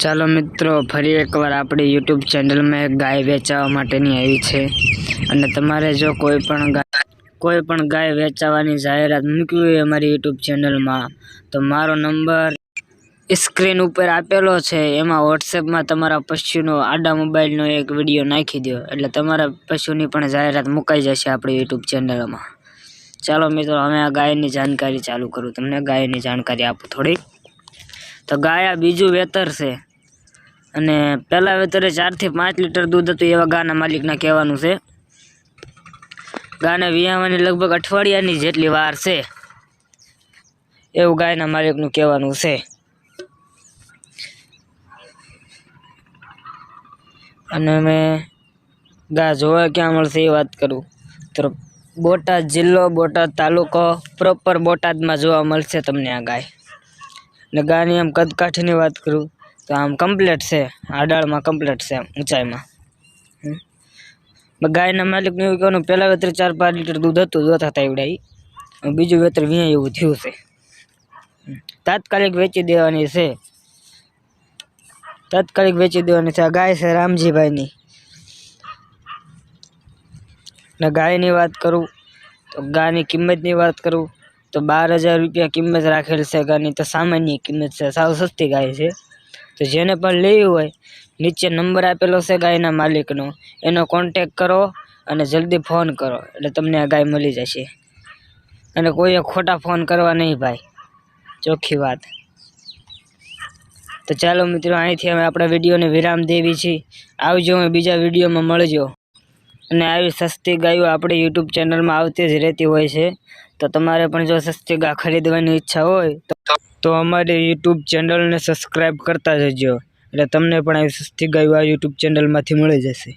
ચાલો મિત્રો, ફરી એકવાર આપણી યુટ્યુબ ચેનલમાં એક ગાય વેચાવા માટેની આવી છે. અને તમારે જો કોઈ પણ ગાય, કોઈ પણ ગાય વેચાવાની જાહેરાત મૂકવી હોય અમારી યુટ્યુબ ચેનલમાં, તો મારો નંબર સ્ક્રીન ઉપર આપેલો છે. એમાં વોટ્સએપમાં તમારા પશુનો આડા મોબાઈલનો એક વીડિયો નાખી દો. એટલે તમારા પશુની પણ જાહેરાત મુકાઈ જશે આપણી યુટ્યુબ ચેનલમાં. ચાલો મિત્રો હવે આ ગાયની જાણકારી ચાલુ કરું. તમને ગાયની જાણકારી આપું થોડીક. તો ગાય બીજું વેતર છે. અને પહેલા વેતરે ચારથી પાંચ લીટર દૂધ હતું એવા ગાના માલિકના કહેવાનું છે. ગાને વિયાવાની લગભગ અઠવાડિયાની જેટલી વાર છે. એવું ગાયના માલિકનું કહેવાનું છે. અને અમે ગા જોવા ક્યાં મળશે એ વાત કરું. તો બોટાદ જિલ્લો, બોટાદ તાલુકો પ્રોપર બોટાદમાં જોવા મળશે તમને આ ગાય. અને ગાયની આમ કદકાઠીની વાત કરું. તો આમ કમ્પ્લેટ છે. આડાળમાં કમ્પ્લેટ છે આમ ઊંચાઈમાં. હમ. બ- ગાયના માલિકનું એવું કહેવાનું, પહેલાં વેતરે ચાર પાંચ લીટર દૂધ હતું દોત હતા એવડા ઈ. અને બીજું વેતર વીયા એવું થયું છે. હમ. તાત્કાલિક વેચી દેવાની છે. તાત્કાલિક વેચી દેવાની છે. આ ગાય છે રામજીભાઈની. ને ગાયની વાત કરું, તો ગાયની કિંમતની વાત કરું, તો બાર હજાર રૂપિયા કિંમત રાખેલ છે ગાયની. તો સામાન્ય કિંમત છે. સાવ સસ્તી ગાય છે. તો જેને પણ લેવી હોય, નીચે નંબર આપેલો છે ગાયના માલિકનો, એનો કોન્ટેક કરો અને જલ્દી ફોન કરો, એટલે તમને આ ગાય મળી જશે. અને કોઈએ ખોટા ફોન કરવા નહીં ભાઈ, ચોખ્ખી વાત. તો ચાલો મિત્રો, અહીંથી અમે આપણા વિડીયોને વિરામ દેવી છીએ આવજો અમે બીજા વિડીયોમાં મળજો. અને આવી સસ્તી ગાયો આપણી યુટ્યુબ ચેનલમાં આવતી જ રહેતી હોય છે. તો તમારે પણ જો સસ્તી ગા ખરીદવાની ઈચ્છા હોય તો અમારી યુટ્યુબ ચેનલને સબસ્ક્રાઈબ કરતા જજો. એટલે તમને પણ આવી સસ્તી ગાયો આ યુટ્યુબ ચેનલમાંથી મળી જશે.